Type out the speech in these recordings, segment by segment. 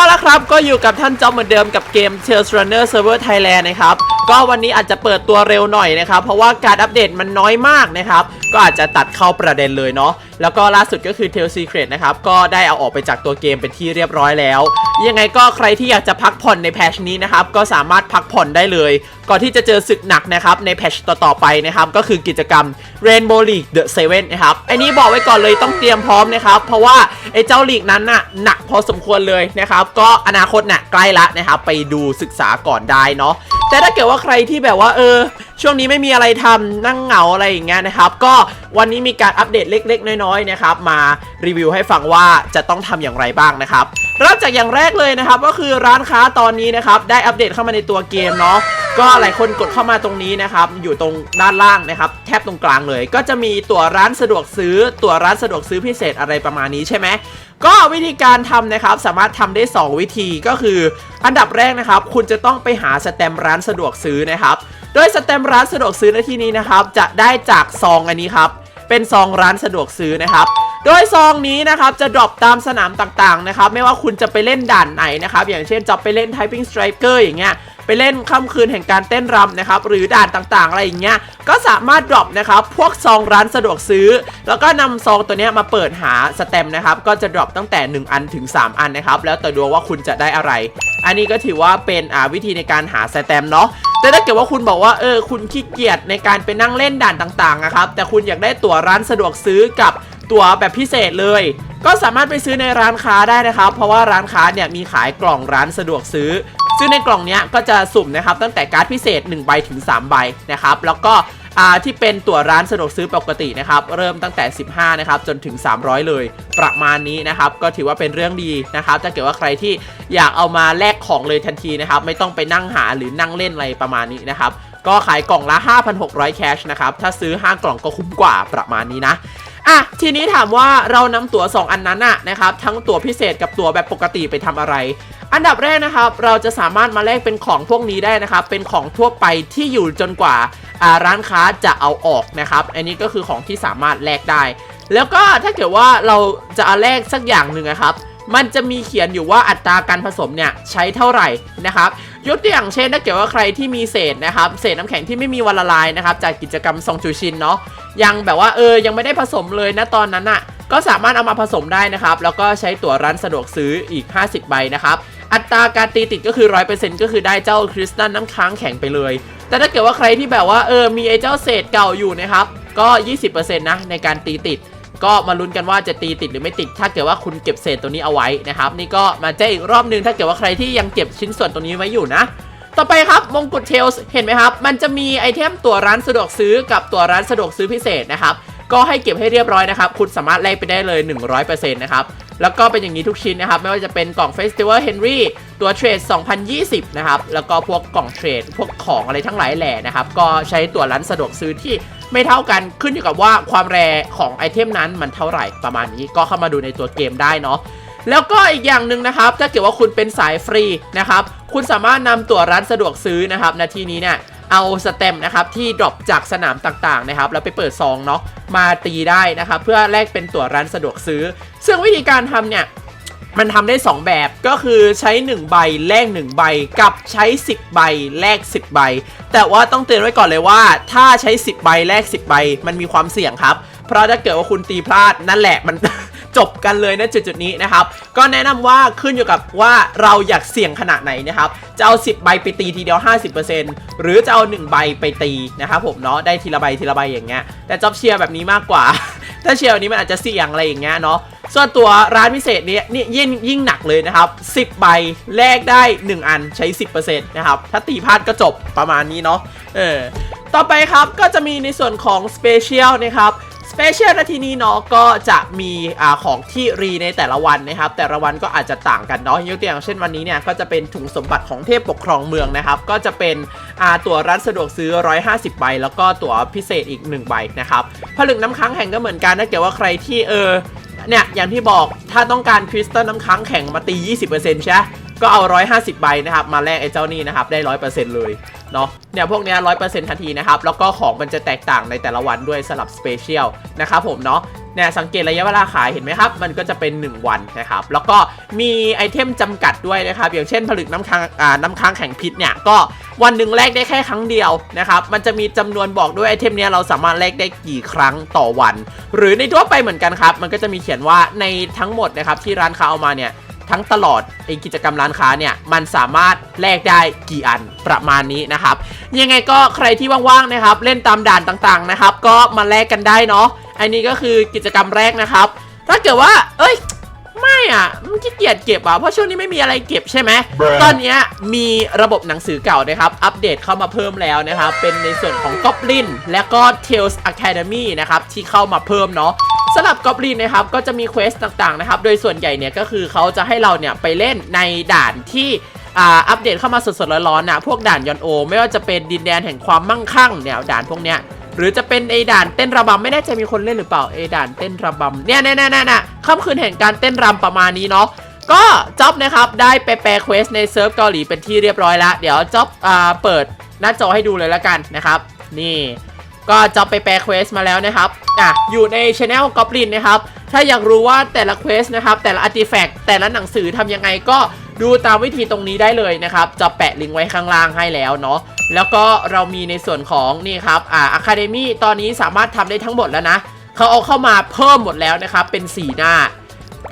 เอาละครับก็อยู่กับท่านจอบเหมือนเดิมกับเกม Tales Runner Server Thailand นะครับ ก็วันนี้อาจจะเปิดตัวเร็วหน่อยนะครับเพราะว่าการอัปเดตมันน้อยมากนะครับก็อาจจะตัดเข้าประเด็นเลยเนาะแล้วก็ล่าสุดก็คือ Tales Secret นะครับก็ได้เอาออกไปจากตัวเกมเป็นที่เรียบร้อยแล้ว ยังไงก็ใครที่อยากจะพักผ่อนในแพชนี้นะครับก็สามารถพักผ่อนได้เลย ก่อนที่จะเจอศึกหนักนะครับในแพชต่อๆไปนะครับก็คือกิจกรรม Rainbow League The Seven นะครับไอ้นี้บอกไว้ก่อนเลยต้องเตรียมพร้อมนะครับเพราะว่าไอ้เจ้าลีกนั้นน่ะหนักพอสมควรเลยนะครับก็อนาคตน่ะใกล้ละนะครับไปดูศึกษาก่อนได้เนาะแต่ถ้าเกิดว่าใครที่แบบว่าเออ ช่วงนี้ไม่มีอะไรทำนั่งเหงาอะไรอย่างเงี้ยนะครับ ก็วันนี้มีการอัปเดตเล็ก ๆ น้อยๆนะครับ มารีวิวให้ฟังว่าจะต้องทำอย่างไรบ้างนะครับเริ่มจากอย่างแรกเลยนะครับ ก็คือร้านค้าตอนนี้นะครับได้อัปเดตเข้ามาในตัวเกมเนาะ ก็หลายคนกดเข้ามาตรงนี้นะครับ อยู่ตรงด้านล่างนะครับ แทบตรงกลางเลย ก็จะมีตั๋วร้านสะดวกซื้อ ตั๋วร้านสะดวกซื้อพิเศษอะไรประมาณนี้ใช่ไหมก็วิธีการทำนะครับสามารถทำได้ 2 วิธีก็คือ อันดับแรกนะครับ คุณจะต้องไปหาสแตมร้านสะดวกซื้อนะครับ โดยสแตมร้านสะดวกซื้อในที่นี้นะครับ จะได้จากซองอันนี้ครับ เป็นซองร้านสะดวกซื้อนะครับโดยซองนี้นะครับจะดรอปตามสนามต่างๆนะครับ ไม่ว่าคุณจะไปเล่นด่านไหนนะครับ อย่างเช่นจะไปเล่น Typing Striker อย่างเงี้ย ไปเล่นค่ำคืนแห่งการเต้นรำนะครับหรือด่านต่างๆ อะไรอย่างเงี้ยก็สามารถดรอปนะครับพวกซองร้านสะดวกซื้อ แล้วก็นำซองตัวเนี้ยมาเปิดหาสเต็มนะครับก็จะดรอปตั้งแต่ 1 อันถึง 3 อันนะครับแล้วแต่ดวงว่าคุณจะได้อะไร อันนี้ก็ถือว่าเป็นอ่าวิธีในการหาสเต็มเนาะแต่ถ้าเกิดว่าคุณบอกว่าเออคุณขี้เกียจในการไปนั่งเล่นด่านต่างๆนะครับแต่คุณอยากได้ตั๋วร้านสะดวกซื้อกับตั๋วแบบพิเศษเลย ก็สามารถไปซื้อในร้านค้าได้นะครับ เพราะว่าร้านค้าเนี่ยมีขายกล่องร้านสะดวกซื้อ ซึ่งในกล่องนี้ก็จะสุ่มนะครับตั้งแต่การ์ดพิเศษ1ใบถึง3ใบนะครับแล้วก็ที่เป็นตั๋วร้านสะดวกซื้อปกตินะครับเริ่มตั้งแต่ 15นะครับจนถึง 300 เลย ประมาณนี้นะครับก็ถือว่าเป็นเรื่องดีนะครับถ้าเกิดว่าใครที่อยากเอามาแลกของเลยทันทีนะครับไม่ต้องไปนั่งหาหรือนั่งเล่นอะไรประมาณนี้นะครับก็ขายกล่องละ 5,600 แคชนะครับ ถ้าซื้อ 5 กล่องก็คุ้มกว่าประมาณนี้นะ อะทีนี้ถามว่าเรานำตั๋ว 2 อันนั้นอะนะครับทั้งตั๋วพิเศษกับตั๋วแบบปกติไปทำอะไร อันดับแรกนะครับเราจะสามารถมาแลกเป็นของพวกนี้ได้นะครับเป็นของทั่วไปที่อยู่จนกว่าร้านค้าจะเอาออกนะครับอันนี้ก็คือของที่สามารถแลกได้ แล้วก็ถ้าเกิดว่าเราจะเอาแลกสักอย่างหนึ่งนะครับมันจะมีเขียนอยู่ว่าอัตราการผสมเนี่ยใช้เท่าไหร่นะครับ ยกตัวอย่างเช่นถ้าเกิดว่าใครที่มีเศษนะครับเศษน้ำแข็งที่ไม่มีวันละลายนะครับจากกิจกรรมซองจูชินเนาะยังแบบว่าเออยังไม่ได้ผสมเลยนะตอนนั้นอะ่ะก็สามารถเอามาผสมได้นะครับ แล้วก็ใช้ตั๋วร้านสะดวกซื้ออีก 50 ใบนะครับ อัตราการตีติดก็คือ 100%ก็คือได้เจ้าคริสตัลน้ำค้างแข็งไปเลย แต่ถ้าเกิดว่าใครที่แบบว่าเออมีไอ้เจ้าเศษเก่าอยู่นะครับ ก็ 20%นะในการตีติด ก็มาลุ้นกันว่าจะตีติดหรือไม่ติด ถ้าเกิดว่าคุณเก็บเศษตัวนี้เอาไว้นะครับนี่ก็มาแจ้งอีกรอบนึงถ้าเกิดว่าใครที่ยังเก็บชิ้นส่วนตัวนี้ไว้อยู่นะต่อไปครับมงกุฎเทลส์เห็นไหมครับ มันจะมีไอเทมตัวร้านสะดวกซื้อกับตัวร้านสะดวกซื้อพิเศษนะครับก็ให้เก็บให้เรียบร้อยนะครับ คุณสามารถแลกไปได้เลย 100%นะครับ แล้วก็เป็นอย่างนี้ทุกชิ้นนะครับ ไม่ว่าจะเป็นกล่อง Festival Henry ตัวเทรด 2020 นะครับ แล้วก็พวกกล่องเทรด พวกของอะไรทั้งหลายแหล่นะครับ ก็ใช้ตัวร้านสะดวกซื้อที่ ไม่เท่ากันขึ้นอยู่กับว่าความแรของไอเทมนั้นมันเท่าไหร่ประมาณนี้ก็เข้ามาดูในตัวเกมได้เนาะแล้วก็อีกอย่างหนึ่งนะครับ ถ้าเกิดว่าคุณเป็นสายฟรีนะครับคุณสามารถนำตั๋วร้านสะดวกซื้อนะครับนาทีนี้เนี่ยเอาสเต็มนะครับที่ดรอปจากสนามต่างๆนะครับแล้วไปเปิดซองเนาะมาตีได้นะครับเพื่อแลกเป็นตั๋วร้านสะดวกซื้อ ซึ่งวิธีการทำเนี่ย มันทำได้ 2 แบบก็คือใช้ 1 ใบแลก1 ใบกับใช้ 10 ใบแลก 10 ใบ แต่ว่าต้องเตือนไว้ก่อนเลยว่า ถ้าใช้ 10 ใบแลก 10 ใบ มันมีความเสี่ยงครับ เพราะถ้าเกิดว่าคุณตีพลาดนั่นแหละมันจบกันเลยนะจุดๆนี้นะครับ ก็แนะนำว่าขึ้นอยู่กับว่าเราอยากเสี่ยงขนาดไหนนะครับ จะเอา 10 ใบไปตีทีเดียว 50%หรือจะเอา 1 ใบไปตีนะครับผมเนาะได้ทีละใบทีละใบอย่างเงี้ยแต่จอบเชียร์แบบนี้มากกว่า ถ้าเชียร์แบบนี้มันอาจจะเสี่ยงอะไรอย่างเงี้ยเนาะ ส่วนตัวร้านพิเศษนี้นี่ยิ่งยิ่งหนักเลยนะครับ 10 ใบแลกได้ 1 อันใช้ 10%นะครับ ถ้าตีพลาดก็จบประมาณนี้เนาะเออต่อไปครับก็จะมีในส่วนของ Special นะครับ Special นาทีนี้เนาะก็จะมีอ่าของที่รีในแต่ละวันนะครับ แต่ละวันก็อาจจะต่างกันเนาะยกตัวอย่างเช่นวันนี้เนี่ยก็จะเป็นถุงสมบัติของเทพปกครองเมืองนะครับ ก็จะเป็นอ่าตั๋วร้านสะดวกซื้อ 150 ใบ แล้วก็ตั๋วพิเศษอีก 1 ใบนะครับผลึกน้ำค้างแห่งก็เหมือนกันถ้าเกิดว่าใครที่เออ เนี่ยอย่างที่บอกถ้าต้องการคริสตัลน้ำค้างแข็งมาตี 20%ใช่ก็เอา 150 ใบนะครับ มาแลกไอ้เจ้านี่นะครับ ได้ 100%เลย เนาะเนี่ย พวกเนี้ย100%ทันทีนะครับ แล้วก็ของมันจะแตกต่างในแต่ละวันด้วยสลับสเปเชียลนะครับผมเนาะ เนี่ยสังเกตระยะเวลาขายเห็นไหมครับ มันก็จะเป็น 1 วันนะครับ แล้วก็มีไอเทมจำกัดด้วยนะครับ อย่างเช่นผลึกน้ำค้างอ่าน้ำค้างแข็งพิษเนี่ย ก็วันหนึ่งแลกได้แค่ครั้งเดียวนะครับ มันจะมีจำนวนบอกด้วยไอเทมเนี้ยเราสามารถแลกได้กี่ครั้งต่อวัน หรือในทั่วไปเหมือนกันครับ มันก็จะมีเขียนว่าในทั้งหมดนะครับที่ร้านค้าเอามาเนี่ยทั้งตลอดไอกิจกรรมร้านค้าเนี่ยมันสามารถแลกได้กี่อันประมาณนี้นะครับ ยังไงก็ใครที่ว่างๆนะครับ เล่นตามด่านต่างๆนะครับ ก็มาแลกกันได้เนาะ อันนี้ก็คือกิจกรรมแรกนะครับ ถ้าเกิดว่า เอ้ย ไม่อะมันขี้เกียจเก็บอะ เพราะช่วงนี้ไม่มีอะไรเก็บใช่ไหม ตอนเนี้ยมีระบบหนังสือเก่านะครับ อัปเดตเข้ามาเพิ่มแล้วนะครับ เป็นในส่วนของ Goblin และก็ Tales Academy นะครับ ที่เข้ามาเพิ่มเนาะสำหรับ Goblin นะครับก็จะมีเควสต่างๆนะครับ โดยส่วนใหญ่เนี่ยก็คือเขาจะให้เราเนี่ยไปเล่นในด่านที่อ่าอัปเดตเข้ามาสดๆร้อนๆนะพวกด่านยอนโอ ไม่ว่าจะเป็นดินแดนแห่งความมั่งคั่งเนี่ยด่านพวกเนี้ย หรือจะเป็นไอด่านเต้นระบำไม่แน่ใจมีคนเล่นหรือเปล่าไอด่านเต้นระบำเนี่ยเนี่ยเนี่ยเนี่ยค่ำคืนแห่งการเต้นรำประมาณนี้เนาะก็จ็อบนะครับได้ไปแปลเควสในเซิร์ฟเกาหลีเป็นที่เรียบร้อยแล้ว เดี๋ยวจ็อบอ่าเปิดหน้าจอให้ดูเลยแล้วกันนะครับ นี่ ก็จ็อบไปแปลเควสมาแล้วนะครับอะอยู่ในช anel Goblin นะครับถ้าอยากรู้ว่าแต่ละเควสนะครับแต่ละอาร์ติแฟกต์แต่ละหนังสือทำยังไงก็ ดูตามวิธีตรงนี้ได้เลยนะครับ จะแปะลิงก์ไว้ข้างล่างให้แล้วเนาะแล้วก็เรามีในส่วนของนี่ครับอ่าอะคาเดมี่ตอนนี้สามารถทำได้ทั้งหมดแล้วนะเขาเอาเข้ามาเพิ่มหมดแล้วนะครับ เป็น 4 หน้า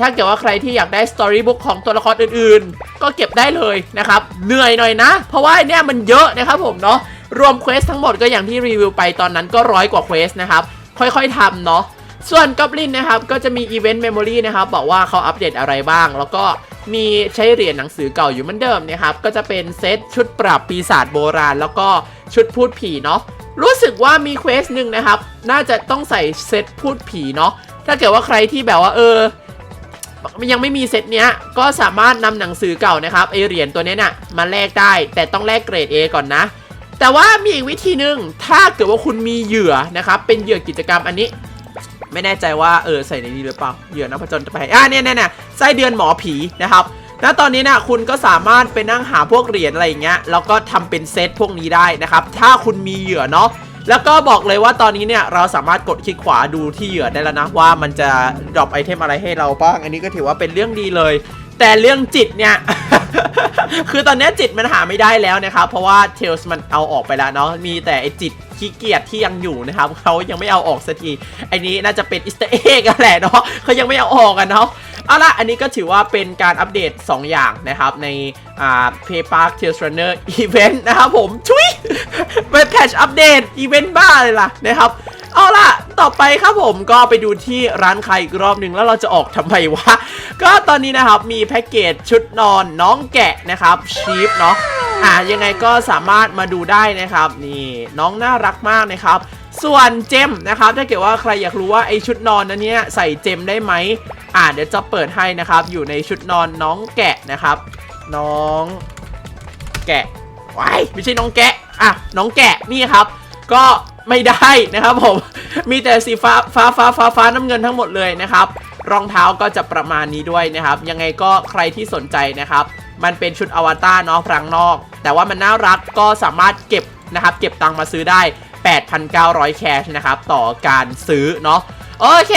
ถ้าเกิดว่าใครที่อยากได้สตอรี่บุ๊กของตัวละครอื่นๆ ก็เก็บได้เลยนะครับ เหนื่อยหน่อยนะ เพราะว่าเนี่ยมันเยอะนะครับผมเนาะรวมเควสทั้งหมดก็อย่างที่รีวิวไปตอนนั้นก็ร้อยกว่าเควสนะครับ ค่อยๆทำเนาะ ส่วนกอบลินนะครับก็จะมีอีเวนต์เมมโมรีนะครับบอกว่าเขาอัปเดตอะไรบ้าง แล้วก็มีใช้เหรียญหนังสือเก่าอยู่เหมือนเดิมนะครับก็จะเป็นเซตชุดปรับปีศาจโบราณ แล้วก็ชุดพูดผีเนาะรู้สึกว่ามีเควสหนึ่งนะครับ น่าจะต้องใส่เซตพูดผีเนาะถ้าเกิดว่าใครที่แบบว่าเออยังไม่มีเซตเนี้ยก็สามารถนำหนังสือเก่านะครับไอเหรียญตัวเนี้ยน่ะมาแลกได้ แต่ต้องแลกเกรด A ก่อนนะ แต่ว่ามีอีกวิธีหนึ่งถ้าเกิดว่าคุณมีเหยื่อนะครับเป็นเหยื่อกิจกรรมอันนี้ ไม่แน่ใจว่าเออใส่ในนี้หรือเปล่าเหยื่อนักผจญภัยอ่าเนี่ยเนี่ยเนี่ยไส้เดือนหมอผีนะครับแล้วตอนนี้นะคุณก็สามารถไปนั่งหาพวกเหรียญอะไรอย่างเงี้ยแล้วก็ทำเป็นเซตพวกนี้ได้นะครับ ถ้าคุณมีเหยื่อเนาะแล้วก็บอกเลยว่าตอนนี้เนี่ยเราสามารถกดคลิกขวาดูที่เหยื่อได้แล้วนะว่ามันจะดรอปไอเทมอะไรให้เราบ้าง อันนี้ก็ถือว่าเป็นเรื่องดีเลย แต่เรื่องจิตเนี่ย คือตอนนี้จิตมันหาไม่ได้แล้วนะครับ เพราะว่าเทลส์มันเอาออกไปแล้วเนาะมีแต่ไอจิตขี้เกียจที่ยังอยู่นะครับเขายังไม่เอาออกสักทีไอ้นี้น่าจะเป็นอิสต์เอ็กแหละเนาะเขายังไม่เอาออกกันเนาะเอาละอันนี้ก็ถือว่าเป็นการอัปเดต 2 อย่างนะครับ ในอ่า Play Park Tales Runner Event นะครับผมชุยเป็นแพทชอัปเดตอีเวนต์บ้าเลยล่ะนะครับ เอาล่ะ ต่อไปครับผมก็ไปดูที่ร้านใครอีกรอบหนึ่งแล้วเราจะออกทำไมวะ ก็ตอนนี้นะครับมีแพ็กเกจชุดนอนน้องแกะนะครับชีฟเนาะอ่ายังไงก็สามารถมาดูได้นะครับนี่น้องน่ารักมากนะครับส่วนเจมนะครับถ้าเกิดว่าใครอยากรู้ว่าไอชุดนอนนั้นเนี้ยใส่เจมได้ไหมอ่าเดี๋ยวจะเปิดให้นะครับ อยู่ในชุดนอนน้องแกะนะครับ น้องแกะว้ายไม่ใช่น้องแกะอะน้องแกะนี่ครับ ก็ ไม่ได้นะครับผม มีแต่สีฟ้าฟ้าฟ้าฟ้าฟ้าน้ำเงินทั้งหมดเลยนะครับ รองเท้าก็จะประมาณนี้ด้วยนะครับ ยังไงก็ใครที่สนใจนะครับ มันเป็นชุดอวตารเนาะพรังนอก แต่ว่ามันน่ารักก็สามารถเก็บนะครับ เก็บตังค์มาซื้อได้ 8,900 แคชนะครับ ต่อการซื้อเนาะโอเค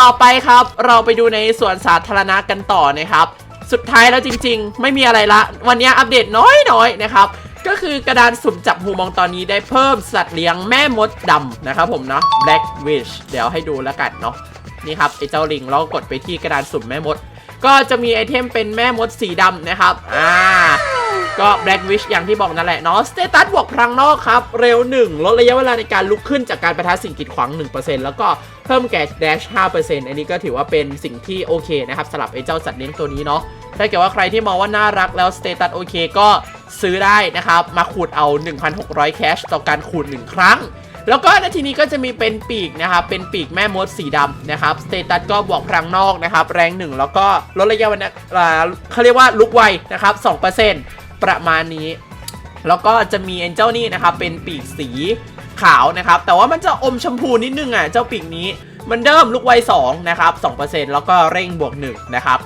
ต่อไปครับ เราไปดูในส่วนสาธารณะกันต่อนะครับ สุดท้ายแล้วจริง ๆ ไม่มีอะไรละ วันนี้อัปเดตน้อยๆนะครับ ก็คือกระดานสุ่มจับหูมองตอนนี้ได้เพิ่มสัตว์เลี้ยงแม่มดดำนะครับผมเนาะ Black Wish เดี๋ยวให้ดูแล้วกันเนาะนี่ครับไอเจ้าลิงเรากดไปที่กระดานสุ่มแม่มด ก็จะมีไอเทมเป็นแม่มดสีดำนะครับอ่าก็ Black Wish อย่างที่บอกนั่นแหละเนาะสเตตัสบวกพลังนอกครับ เร็ว 1 ลดระยะเวลาในการลุกขึ้นจากการประทะสิ่งกีดขวาง 1%แล้วก็เพิ่มแก่ dash 5%อันนี้ก็ถือว่าเป็นสิ่งที่โอเคนะครับสำหรับไอ้เจ้าสัตว์เลี้ยงตัวนี้เนาะ ถ้าเกิดว่าใครที่มองว่าน่ารักแล้วสเตตัสโอเคก็ซื้อได้นะครับ มาขูดเอา 1,600 แคชต่อการขูด 1 ครั้ง แล้วก็ในทีนี้ก็จะมีเป็นปีกนะครับ เป็นปีกแม่มดสีดำนะครับสเตตัสก็บวกพลังนอกนะครับ แรงหนึ่งแล้วก็ลดระยะเวลาเขาเรียกว่าลุกไวนะครับ2%ประมาณนี้ แล้วก็จะมีเอ็นเจ้านี่นะครับ เป็นปีกสีขาวนะครับ แต่ว่ามันจะอมชมพูนิดนึงอะเจ้าปีกนี้มันเดิมลุกไว2นะครับ2%แล้วก็เร่งบวก1นะครับ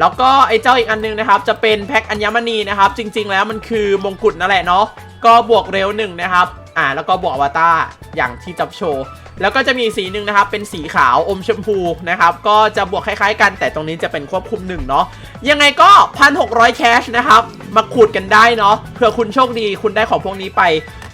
แล้วก็ไอ้เจ้าอีกอันนึงนะครับ จะเป็นแพ็คอัญมณีนะครับ จริง ๆ แล้วมันคือมงกุฎนั่นแหละเนาะก็บวกเร็วหนึ่งนะครับ อ่าแล้วก็บวกอวตารอย่างที่จับโชว์ แล้วก็จะมีสีหนึ่งนะครับ เป็นสีขาวอมชมพูนะครับ ก็จะบวกคล้ายๆกัน แต่ตรงนี้จะเป็นควบคุมหนึ่งเนาะ ยังไงก็1,600แคชนะครับ มาขูดกันได้เนาะ เผื่อคุณโชคดีคุณได้ของพวกนี้ไป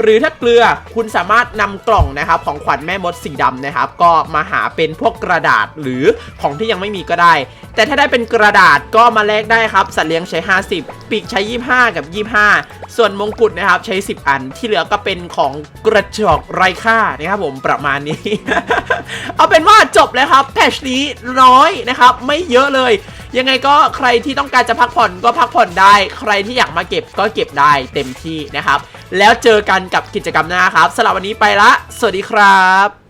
หรือถ้าเกลือคุณสามารถนำกล่องนะครับ ของขวัญแม่มดสีดำนะครับ ก็มาหาเป็นพวกกระดาษหรือของที่ยังไม่มีก็ได้ แต่ถ้าได้เป็นกระดาษก็มาแลกได้ครับ สัตว์เลี้ยงใช้ 50 ปีกใช้ 25 กับ 25 ส่วนมงกุฎนะครับใช้ 10 อัน ที่เหลือก็เป็นของกระจอกไร้ค่านะครับผมประมาณนี้นี้ เอาเป็นว่าจบแล้วครับแพชนี้น้อยนะครับ ไม่เยอะเลย ยังไงก็ใครที่ต้องการจะพักผ่อนก็พักผ่อนได้ ใครที่อยากมาเก็บก็เก็บได้เต็มที่นะครับ แล้วเจอกันกับกิจกรรมหน้าครับสำหรับวันนี้ไปละ สวัสดีครับ